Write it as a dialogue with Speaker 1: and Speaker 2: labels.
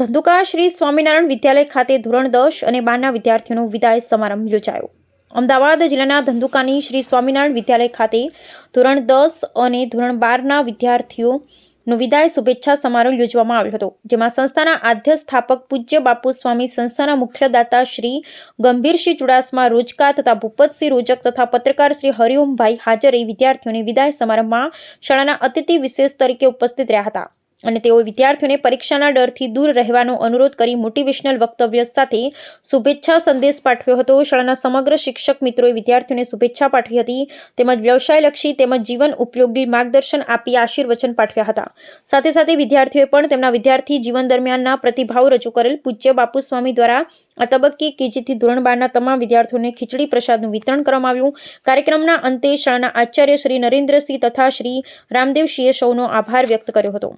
Speaker 1: ધંધુકા શ્રી સ્વામિનારાયણ વિદ્યાલય ખાતે ધોરણ દસ અને બારના વિદ્યાર્થીઓનો વિદાય સમારંભ યોજાયો. અમદાવાદ જિલ્લાના ધંધુકાની શ્રી સ્વામિનારાયણ વિદ્યાલય ખાતે ધોરણ દસ અને ધોરણ બારના વિદ્યાર્થીઓનો વિદાય શુભેચ્છા સમારોહ યોજવામાં આવ્યો હતો, જેમાં સંસ્થાના આદ્ય સ્થાપક પૂજ્ય બાપુ સ્વામી, સંસ્થાના મુખ્યદાતા શ્રી ગંભીરસિંહ ચુડાસમા રોજકા તથા ભૂપતસિંહ રોજક તથા પત્રકાર શ્રી હરિઓમભાઈ હાજરે વિદ્યાર્થીઓને વિદાય સમારંભમાં શાળાના અતિથિ વિશેષ તરીકે ઉપસ્થિત રહ્યા હતા. અને તેઓએ વિદ્યાર્થીઓને પરીક્ષાના ડરથી દૂર રહેવાનો અનુરોધ કરી મોટિવેશનલ વક્તવ્ય સાથે શુભેચ્છા સંદેશ પાઠવ્યો હતો. શાળાના સમગ્ર શિક્ષક મિત્રોએ વિદ્યાર્થીઓને શુભેચ્છા પાઠવી હતી. તેમજ વ્યવસાયલક્ષી તેમજ જીવન ઉપયોગી માર્ગદર્શન આપી આશીર્વચન પાઠવ્યા હતા. સાથે સાથે વિદ્યાર્થીઓએ પણ તેમના વિદ્યાર્થી જીવન દરમિયાનના પ્રતિભાવ રજૂ કરેલ પૂજ્ય બાપુ સ્વામી દ્વારા આ તબક્કે કેજીથી ધોરણ બારના તમામ વિદ્યાર્થીઓને ખીચડી પ્રસાદનું વિતરણ કરવામાં આવ્યું. કાર્યક્રમના અંતે શાળાના આચાર્ય શ્રી નરેન્દ્રસિંહ તથા શ્રી રામદેવસિંહે સૌનો આભાર વ્યક્ત કર્યો હતો.